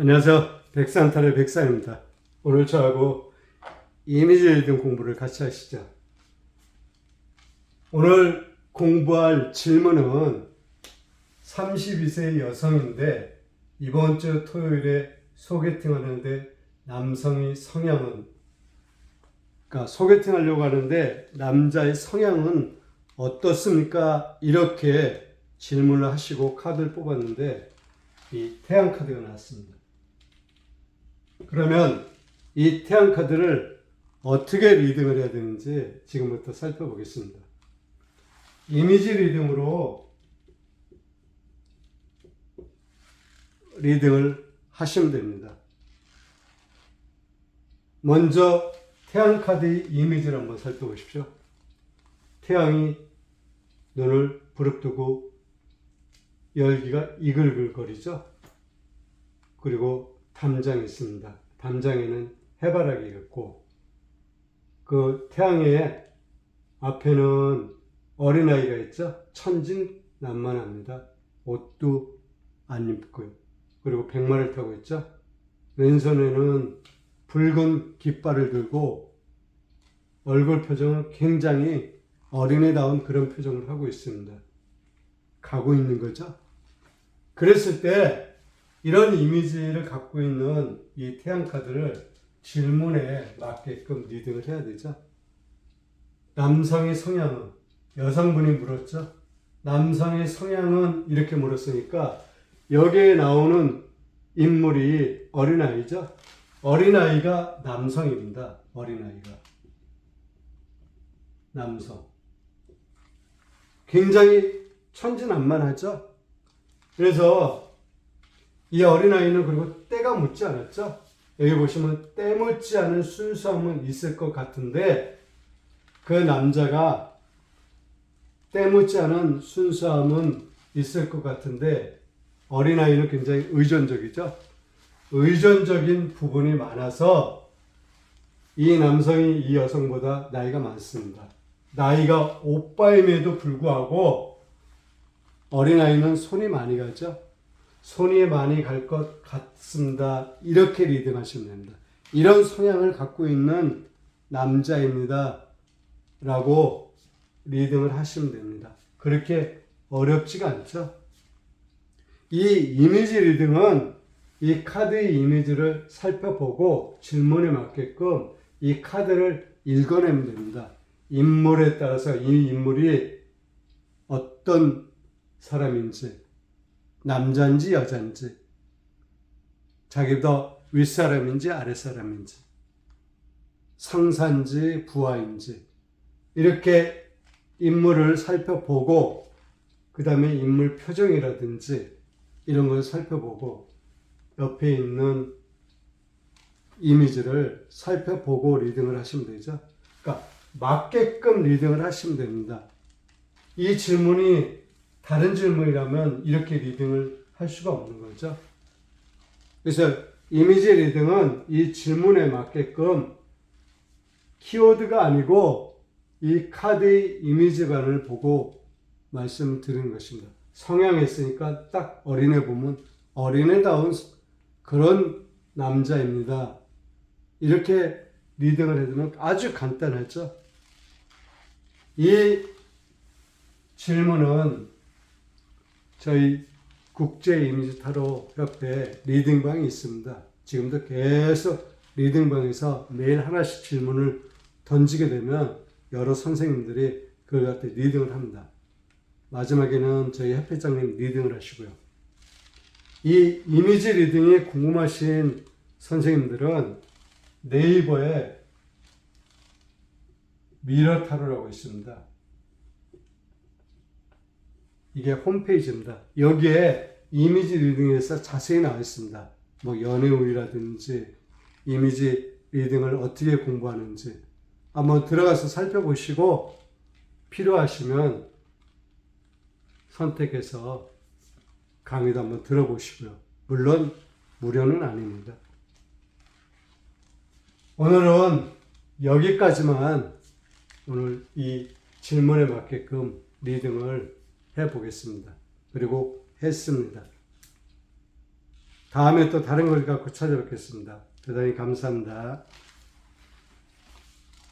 안녕하세요. 백산탈의 백산입니다. 오늘 저하고 이미지 리딩 공부를 같이 하시죠. 오늘 공부할 질문은 32세 여성인데 이번 주 토요일에 소개팅 하는데 남성의 성향은 그러니까 소개팅 하려고 하는데 남자의 성향은 어떻습니까? 이렇게 질문을 하시고 카드를 뽑았는데 이 태양 카드가 나왔습니다. 그러면 이 태양 카드를 어떻게 리딩을 해야 되는지 지금부터 살펴보겠습니다. 이미지 리딩으로 리딩을 하시면 됩니다. 먼저 태양 카드의 이미지를 한번 살펴보십시오. 태양이 눈을 부릅뜨고 열기가 이글글거리죠. 그리고 담장이 있습니다. 담장에는 해바라기 있고 그 태양의 앞에는 어린아이가 있죠. 천진 난만합니다. 옷도 안 입고요. 그리고 백마를 타고 있죠. 왼손에는 붉은 깃발을 들고 얼굴 표정은 굉장히 어린애다운 그런 표정을 하고 있습니다. 가고 있는 거죠. 그랬을 때 이런 이미지를 갖고 있는 이 태양 카드를 질문에 맞게끔 리딩을 해야 되죠. 남성의 성향은 여성분이 물었죠. 남성의 성향은 이렇게 물었으니까 여기에 나오는 인물이 어린아이죠. 어린아이가 남성입니다. 어린아이가. 남성. 굉장히 천진난만하죠. 그래서 이 어린아이는 그리고 때가 묻지 않았죠. 여기 보시면 때 묻지 않은 순수함은 있을 것 같은데 그 남자가 때 묻지 않은 순수함은 있을 것 같은데 어린아이는 굉장히 의존적이죠. 의존적인 부분이 많아서 이 남성이 이 여성보다 나이가 많습니다. 나이가 오빠임에도 불구하고 어린아이는 손이 많이 가죠. 손이 많이 갈 것 같습니다. 이렇게 리딩하시면 됩니다. 이런 성향을 갖고 있는 남자입니다. 라고 리딩을 하시면 됩니다. 그렇게 어렵지가 않죠. 이 이미지 리딩은 이 카드의 이미지를 살펴보고 질문에 맞게끔 이 카드를 읽어내면 됩니다. 인물에 따라서 이 인물이 어떤 사람인지, 남자인지 여자인지, 자기보다 윗사람인지 아랫사람인지, 상사인지 부하인지, 이렇게 인물을 살펴보고, 그 다음에 인물 표정이라든지, 이런 걸 살펴보고, 옆에 있는 이미지를 살펴보고 리딩을 하시면 되죠. 그러니까 맞게끔 리딩을 하시면 됩니다. 이 질문이 다른 질문이라면 이렇게 리딩을 할 수가 없는 거죠. 그래서 이미지 리딩은 이 질문에 맞게끔 키워드가 아니고 이 카드의 이미지반을 보고 말씀드리는 것입니다. 성향이 있으니까 딱 어린애 보면 어린애다운 그런 남자입니다. 이렇게 리딩을 해두면 아주 간단하죠. 이 질문은 저희 국제 이미지 타로 협회 리딩방이 있습니다. 지금도 계속 리딩방에서 매일 하나씩 질문을 던지게 되면 여러 선생님들이 그걸 갖다 리딩을 합니다. 마지막에는 저희 협회장님 리딩을 하시고요. 이 이미지 리딩이 궁금하신 선생님들은 네이버에 미러 타로라고 있습니다. 이게 홈페이지입니다. 여기에 이미지 리딩에서 자세히 나와 있습니다. 뭐 연애운이라든지 이미지 리딩을 어떻게 공부하는지 한번 들어가서 살펴보시고 필요하시면 선택해서 강의도 한번 들어보시고요. 물론 무료는 아닙니다. 오늘은 여기까지만 오늘 이 질문에 맞게끔 리딩을 해 보겠습니다. 그리고 했습니다. 다음에 또 다른 걸 갖고 찾아뵙겠습니다. 대단히 감사합니다.